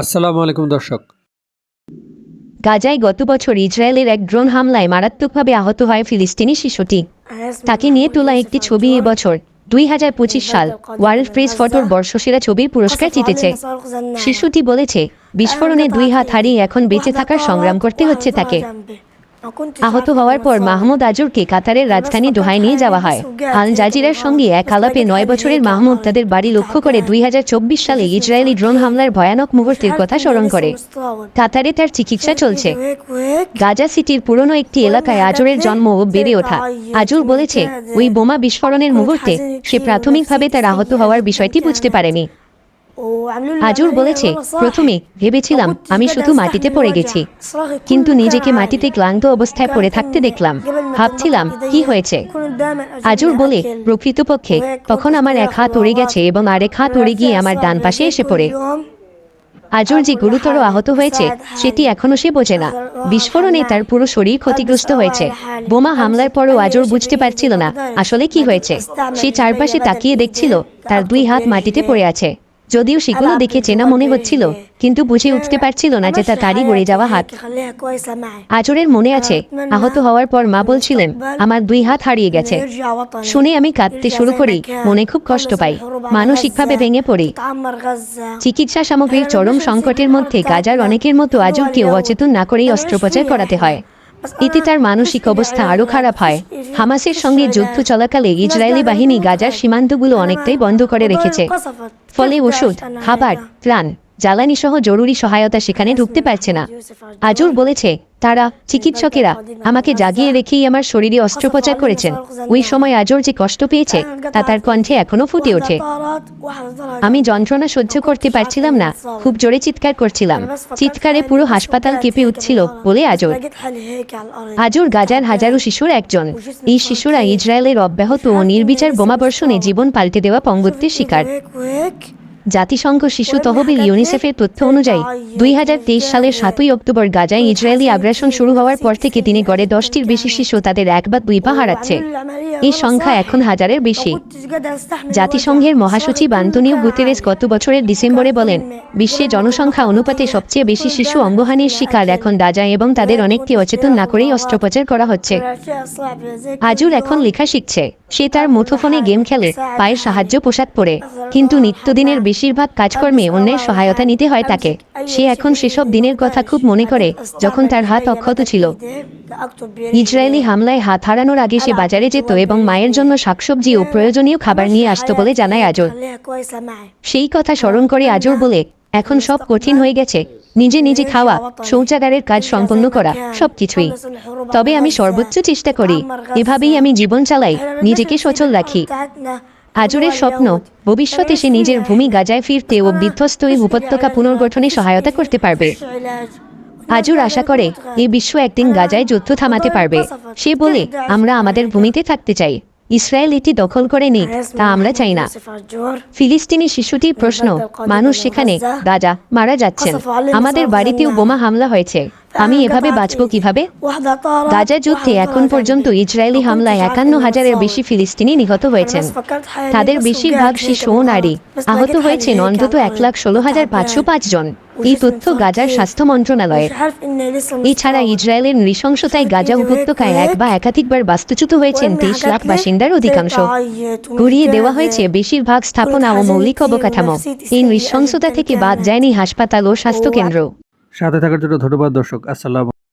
আসসালামু আলাইকুম দর্শক। গাজায় গত বছর ইসরায়েলের এক ড্রোন হামলায় মারাত্মকভাবে আহত হয় ফিলিস্তিনি শিশুটি। তাকে নিয়ে তোলা একটি ছবি এবছর দুই হাজার পঁচিশ সাল, ওয়ার্ল্ড প্রেস ফটোর বর্ষসেরা ছবির পুরস্কার জিতেছে। শিশুটি বলেছে, বিস্ফোরণে দুই হাত হারিয়ে এখন বেঁচে থাকার সংগ্রাম করতে হচ্ছে তাকে। আহত হওয়ার পর মাহমুদ আজুরকে কাতারের রাজধানী দোহায় নিয়ে যাওয়া হয়। আল জাজিরার সঙ্গে এক আলাপে নয় বছরের মাহমুদ তাদের বাড়ি লক্ষ্য করে দুই হাজার চব্বিশ সালে ইসরায়েলি ড্রোন হামলার ভয়ানক মুহূর্তের কথা স্মরণ করে। কাতারে তার চিকিৎসা চলছে। গাজা সিটির পুরনো একটি এলাকায় আজরের জন্ম ও বেড়ে ওঠা। আজুর বলেছে ওই বোমা বিস্ফোরণের মুহূর্তে সে প্রাথমিকভাবে তার আহত হওয়ার বিষয়টি বুঝতে পারেনি। আজুর বলেছে, প্রথমে ভেবেছিলাম আমি শুধু মাটিতে পড়ে গেছি, কিন্তু নিজেকে মাটিতে ক্লান্ত অবস্থায় পড়ে থাকতে দেখলাম। ভাবছিলাম, কি হয়েছে? আজুর বলে, প্রকৃতপক্ষে, তখন আমার এক হাত উড়ে গেছে এবং আরেক হাত উড়ে গিয়ে আমার ডান পাশে এসে পড়ে। আজর যে গুরুতর আহত হয়েছে, সেটি এখনও সে বোঝে না। বিস্ফোরণে তার পুরো শরীর ক্ষতিগ্রস্ত হয়েছে। বোমা হামলার পরও আজর বুঝতে পারছিল না আসলে কি হয়েছে। সে চারপাশে তাকিয়ে দেখছিল, তার দুই হাত মাটিতে পড়ে আছে। যদিও সেগুলো দেখে চেনা মনে হচ্ছিল কিন্তু বুঝে উঠতে পারছিল না যে তা তারই গড়ে যাওয়া হাত। আজরের মনে আছে আহত হওয়ার পর মা বলছিলেন আমার দুই হাত হারিয়ে গেছে। শুনে আমি কাঁদতে শুরু করি মনে খুব কষ্ট পাই। মানসিকভাবে ভেঙে পড়ি। চিকিৎসা সামগ্রীর চরম সংকটের মধ্যে গাজার অনেকের মতো আজবকেও অচেতন না করেই অস্ত্রোপচার করাতে হয়। এতে তার মানসিক অবস্থা আরও খারাপ হয়। হামাসের সঙ্গে যুদ্ধ চলাকালে ইসরায়েলি বাহিনী গাজার সীমান্তগুলো অনেকটাই বন্ধ করে রেখেছে। ফলে ওষুধ খাবার ত্রাণ জ্বালানি সহ জরুরি সহায়তা সেখানে ঢুকতে পারছে না। আজুর বলেছে তারা চিকিৎসকেরা আমাকে জাগিয়ে রেখেই আমার শরীরে অস্ত্রোপচার করেছেন। ওই সময় আজর যে কষ্ট পেয়েছে তা তার কণ্ঠে এখনও ফুটে ওঠে। আমি যন্ত্রণা সহ্য করতে পারছিলাম না খুব জোরে চিৎকার করছিলাম। চিৎকারে পুরো হাসপাতাল কেঁপে উঠছিল বলে আজর। আজর গাজার হাজারো শিশুর একজন। এই শিশুরা ইসরায়েলের অব্যাহত ও নির্বিচার বোমাবর্ষণে জীবন পাল্টে দেওয়া পঙ্গত্বের শিকার। জাতিসংঘ শিশু তহবিল ইউনিসেফের তথ্য অনুযায়ী দুই হাজার তেইশ সালের সাতই অক্টোবর গাজায় ইসরায়েলি আগ্রাসন শুরু হওয়ার পর থেকে তিনি গড়ে দশটির বেশি শিশু তাদের এক বা দুই পা হারাচ্ছে। এই সংখ্যা এখন হাজারের বেশি। জাতিসংঘের মহাসচিব আন্তনিও গুতেরেস গত বছরের ডিসেম্বরে বলেন বিশ্বে জনসংখ্যা অনুপাতে সবচেয়ে বেশি শিশু অঙ্গহানির শিকার এখন গাজা এবং তাদের অনেককে অচেতন না করেই অস্ত্রোপচার করা হচ্ছে। আজুর এখন লেখা শিখছে সে তার মুঠোফোনে গেম খেলে পায়ের সাহায্য পোশাক পরে। কিন্তু নিত্যদিনের বেশিরভাগ কাজকর্মে অন্যের সহায়তা নিতে হয় তাকে। সে এখন সেসব দিনের কথা খুব মনে করে, যখন তার হাত অক্ষত ছিল। ইসরায়েলি হামলায় হাত হারানোর আগে সে বাজারে যেত এবং মায়ের জন্য শাকসবজি ও প্রয়োজনীয় খাবার নিয়ে আসতো বলে জানায় আজর সেই কথা স্মরণ করে আজর বলে, এখন সব কঠিন হয়ে গেছে। নিজে নিজে খাওয়া, শৌচাগারের কাজ সম্পন্ন করা, সবকিছুই। তবে আমি সর্বোচ্চ চেষ্টা করি। এভাবেই আমি জীবন চালাই, নিজেকে সচল রাখি। আজরের স্বপ্ন, ভবিষ্যতে সে নিজের ভূমি গাজায় ফিরতে ও বিধ্বস্ত এই উপত্যকা পুনর্গঠনে সহায়তা করতে পারবে। আজুর আশা করে এই বিশ্ব একদিন গাজায় যুদ্ধ থামাতে পারবে। সে বলে, আমরা আমাদের ভূমিতে থাকতে চাই। ইসরায়েল এটি দখল করে নিক, তা আমরা চাই না। ফিলিস্তিনি শিশুটি প্রশ্ন, মানুষ সেখানে গাজা মারা যাচ্ছেন। আমাদের বাড়িতেও বোমা হামলা হয়েছে। আমি এভাবে বাঁচব কীভাবে? গাজা যুদ্ধে এখন পর্যন্ত ইসরায়েলি হামলায় একান্ন হাজারের বেশি ফিলিস্তিনি নিহত হয়েছেন। তাদের বেশিরভাগ শিশু ও নারী। আহত হয়েছেন অন্তত এক লাখ ষোলো হাজার পাঁচশো পাঁচ জন। এই তথ্য গাজার স্বাস্থ্য মন্ত্রণালয়ের। এছাড়া ইসরায়েলের নৃশংসতায় গাজা উপত্যকায় এক বা একাধিকবার বাস্তুচ্যুত হয়েছেন তেইশ লাখ বাসিন্দার অধিকাংশ। ঘুরিয়ে দেওয়া হয়েছে বেশিরভাগ স্থাপনা ও মৌলিক অবকাঠামো। এই নৃশংসতা থেকে বাদ যায়নি হাসপাতাল ও স্বাস্থ্যকেন্দ্র। সাথে থাকার জন্য ধন্যবাদ দর্শক। আসসালাম